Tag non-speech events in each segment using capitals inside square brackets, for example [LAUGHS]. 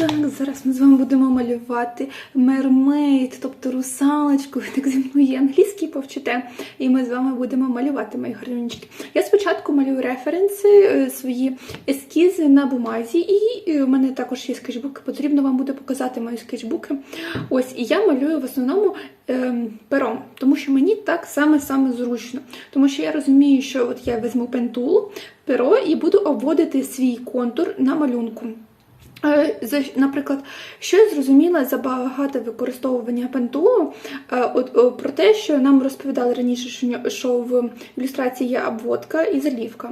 Так, зараз ми з вами будемо малювати мермейд, тобто русалочку. Так зі мною і англійський повчите, і ми з вами будемо малювати мої гарнючки. Я спочатку малюю референси, е, свої ескізи на бумазі, і е, у мене також є скетчбуки. Потрібно вам буде показати мої скетчбуки. Ось, і я малюю в основному ем, пером, тому що мені так саме саме зручно. Тому що я розумію, що от я візьму пентул, перо і буду обводити свій контур на малюнку. Е, Наприклад, що я зрозуміла за багато використовування пентулу, е, от, про те, що нам розповідали раніше, що, в ілюстрації є обводка і залівка.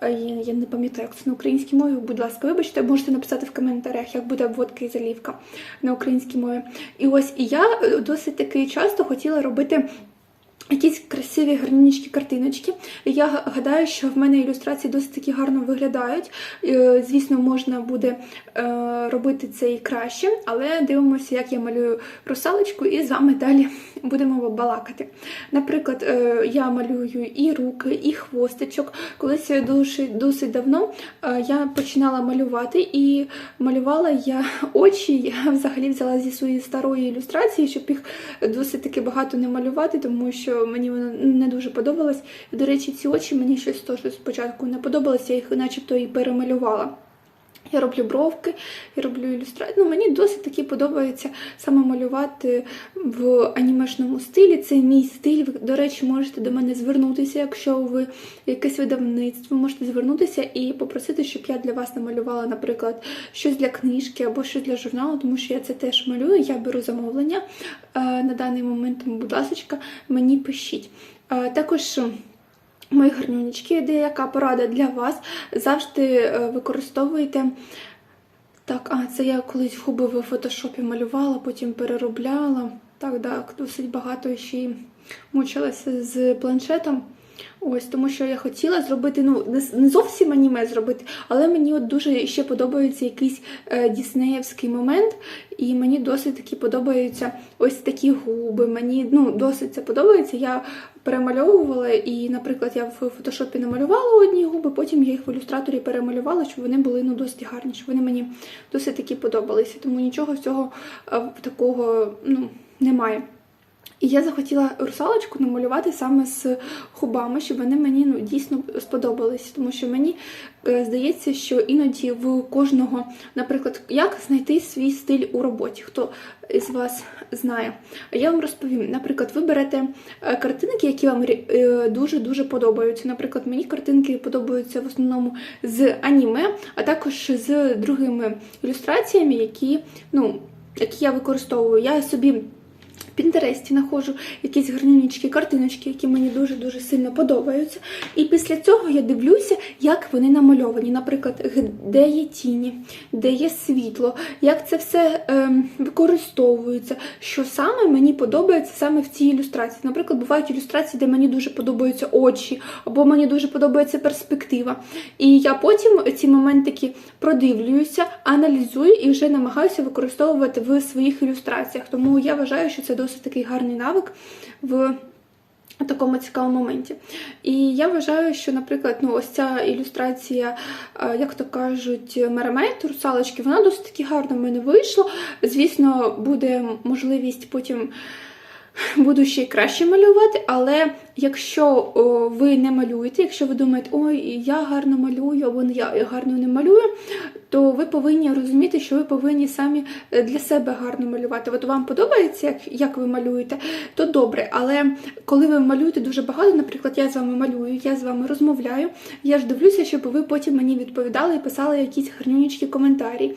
Е, Я, не пам'ятаю, як це на українській мові. Будь ласка, вибачте, можете написати в коментарях, як буде обводка і залівка на українській мові. І ось я досить таки часто хотіла робити. Якісь красиві гарнічкі картиночки. Я гадаю, що в мене ілюстрації досить таки гарно виглядають. Е, Звісно, можна буде е, робити це і краще, але дивимося, як я малюю русалочку, і з вами далі [LAUGHS] будемо балакати. Наприклад, е, я малюю і руки, і хвостичок. Колись дуже досить давно я починала малювати, і малювала я [LAUGHS] очі. Я взагалі взяла зі своєї старої ілюстрації, щоб їх досить таки багато не малювати, тому що мені воно не дуже подобалось. До речі, ці очі мені щось теж спочатку не подобалося, я їх начебто і перемалювала. Я роблю бровки, я роблю ілюстрацію. Ну, мені досить таки подобається саме малювати в анімешному стилі. Це мій стиль. Ви, до речі, можете до мене звернутися, якщо ви якесь видавництво, можете звернутися і попросити, щоб я для вас намалювала, наприклад, щось для книжки або щось для журналу, тому що я це теж малюю. Я беру замовлення е, на даний момент, будь ласка, мені пишіть. Е, Також. Мої гарнюнечки, деяка порада для вас. Завжди е, використовуйте. Так, а це я колись губи в фотошопі малювала, потім переробляла. Так, так, досить багато ще й мучилася з планшетом. Ось, тому що я хотіла зробити, ну, не зовсім аніме зробити, але мені от дуже ще подобається якийсь е, діснеївський момент, і мені досить таки подобаються ось такі губи. Мені ну, досить це подобається. Я перемальовувала, і, наприклад, я в фотошопі намалювала одні губи, потім я їх в ілюстраторі перемалювала, щоб вони були ну, досить гарні, щоб вони мені досить таки подобалися. Тому нічого цього е, такого ну, немає. І я захотіла русалочку намалювати саме з губами, щоб вони мені ну, дійсно сподобались. Тому що мені е, здається, що іноді в кожного, наприклад, як знайти свій стиль у роботі, хто із вас знає. Я вам розповім, наприклад, ви берете е, картинки, які вам е, дуже-дуже подобаються. Наприклад, мені картинки подобаються в основному з аніме, а також з другими ілюстраціями, які, ну, які я використовую. Я собі Пінтересті знаходжу якісь гарнючі картиночки, які мені дуже-дуже сильно подобаються. І після цього я дивлюся, як вони намальовані. Наприклад, де є тіні, де є світло, як це все ем, використовується, що саме мені подобається саме в цій ілюстрації. Наприклад, бувають ілюстрації, де мені дуже подобаються очі, або мені дуже подобається перспектива. І я потім ці моментики продивлююся, аналізую і вже намагаюся використовувати в своїх ілюстраціях. Тому я вважаю, що це досить такий гарний навик в такому цікавому моменті. І я вважаю, що, наприклад, ну, ось ця ілюстрація, е, як то кажуть, меремейт, русалочки, вона досить таки гарно в мене вийшла. Звісно, буде можливість потім. Буду ще й краще малювати, але якщо ви не малюєте, якщо ви думаєте, ой, я гарно малюю, або я гарно не малюю, то ви повинні розуміти, що ви повинні самі е, для себе гарно малювати. От вам подобається, як, як ви малюєте, то добре. Але коли ви малюєте дуже багато, наприклад, я з вами малюю, я з вами розмовляю, я ж дивлюся, щоб ви потім мені відповідали і писали якісь гарнючі коментарі.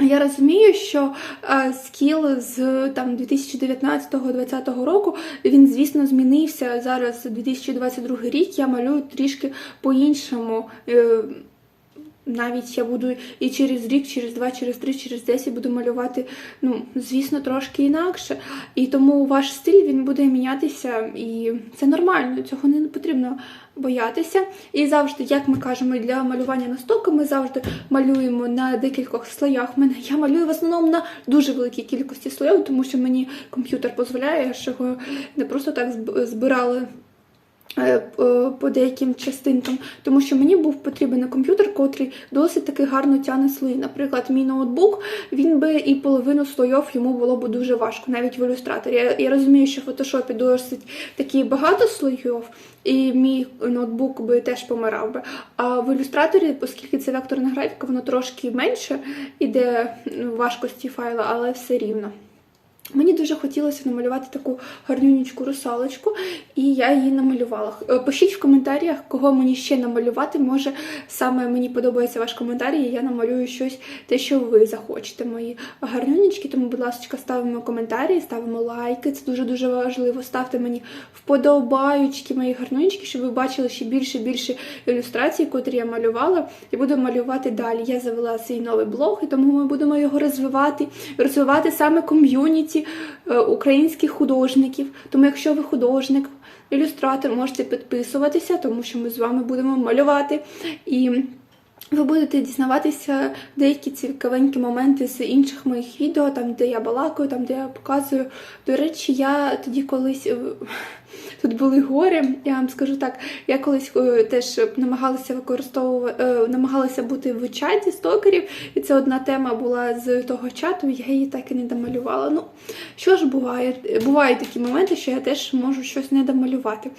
Я розумію, що е, скіл з там 2019-2020 року він, звісно, змінився. Зараз 2022 рік я малюю трішки по-іншому. Навіть я буду і через рік, через два, через три, через десять буду малювати, ну, звісно, трошки інакше. І тому ваш стиль він буде мінятися, і це нормально, цього не потрібно боятися. І завжди, як ми кажемо, для малювання на стоку ми завжди малюємо на декількох слоях. Мене я малюю в основному на дуже великій кількості слоїв, тому що мені комп'ютер дозволяє, що його не просто так збирали по деяким частинкам, тому що мені був потрібен комп'ютер, котрий досить таки гарно тягне слої. Наприклад, мій ноутбук, він би і половину слойов йому було б дуже важко, навіть в ілюстраторі. Я, я розумію, що в фотошопі досить такі багато слоїв, і мій ноутбук би теж помирав би. А в ілюстраторі, оскільки це векторна графіка, воно трошки менше іде ну, важкості файла, але все рівно. Мені дуже хотілося намалювати таку гарнюнічку русалочку, і я її намалювала. Е, Пишіть в коментарях, кого мені ще намалювати. Може, саме мені подобається ваш коментар, і я намалюю щось, те, що ви захочете, мої гарнюнічки. Тому, будь ласка, ставимо коментарі, ставимо лайки. Це дуже дуже важливо. Ставте мені вподобаючки, мої гарнюнічки, щоб ви бачили ще більше більше ілюстрацій, котрі я малювала, і буду малювати далі. Я завела свій новий блог, і тому ми будемо його розвивати, розвивати саме ком'юніті е, українських художників. Тому, якщо ви художник, ілюстратор, можете підписуватися, тому що ми з вами будемо малювати. І ви будете дізнаватися деякі цікавенькі моменти з інших моїх відео, там, де я балакаю, там, де я показую. До речі, я тоді колись. е, [LAUGHS] Тут були гори, я вам скажу так. Я колись е, теж намагалася використовувати, е, намагалася бути в чаті стокерів, і це одна тема була з того чату. Я її так і не домалювала. Ну що ж буває? Бувають такі моменти, що я теж можу щось не домалювати.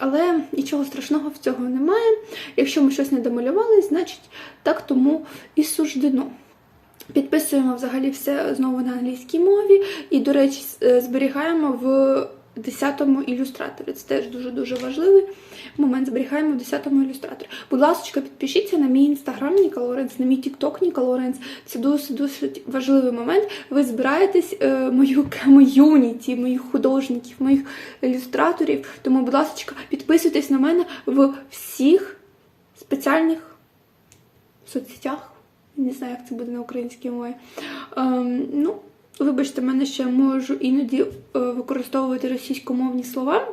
Але нічого страшного в цього немає. Якщо ми щось не домалювали, значить так тому і суждено. Підписуємо взагалі все знову на англійській мові. І, до речі, е, зберігаємо в 10-му ілюстраторі. Це теж дуже-дуже важливий момент. Зберігаємо в 10-му ілюстраторі. Будь ласка, підпишіться на мій інстаграм Ніка Лоренц, на мій тікток Ніка Лоренц. Це досить досить важливий момент. Ви збираєтесь е, мою [LAUGHS] ком'юніті, моїх художників, моїх ілюстраторів. Тому, будь ласка, підписуйтесь на мене в всіх спеціальних соцсетях. Не знаю, як це буде на українській мові. Ем, ну, вибачте, мене ще можу іноді е, використовувати російськомовні слова.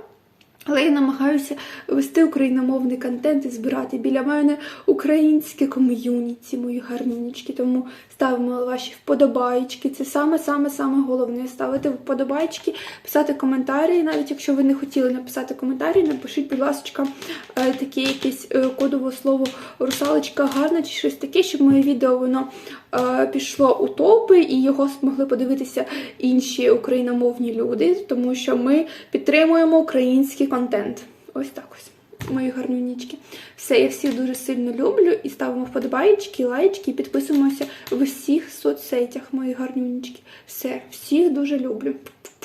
Але я намагаюся вести україномовний контент і збирати біля мене українське ком'юніті, мої гарнюнічки. Тому ставимо ваші вподобайки. Це саме саме саме головне. Ставити вподобайки, писати коментарі. Навіть якщо ви не хотіли написати коментарі, напишіть, будь ласка, е, таке якесь е, кодове слово русалочка гарна чи щось таке, щоб моє відео воно е, пішло у топи і його змогли подивитися інші україномовні люди, тому що ми підтримуємо український контент. Ось так ось. Мої гарнюнічки. Все, я всіх дуже сильно люблю і ставимо вподобайки, лайчки і підписуємося в усіх соцсетях, мої гарнюнічки. Все, всіх дуже люблю.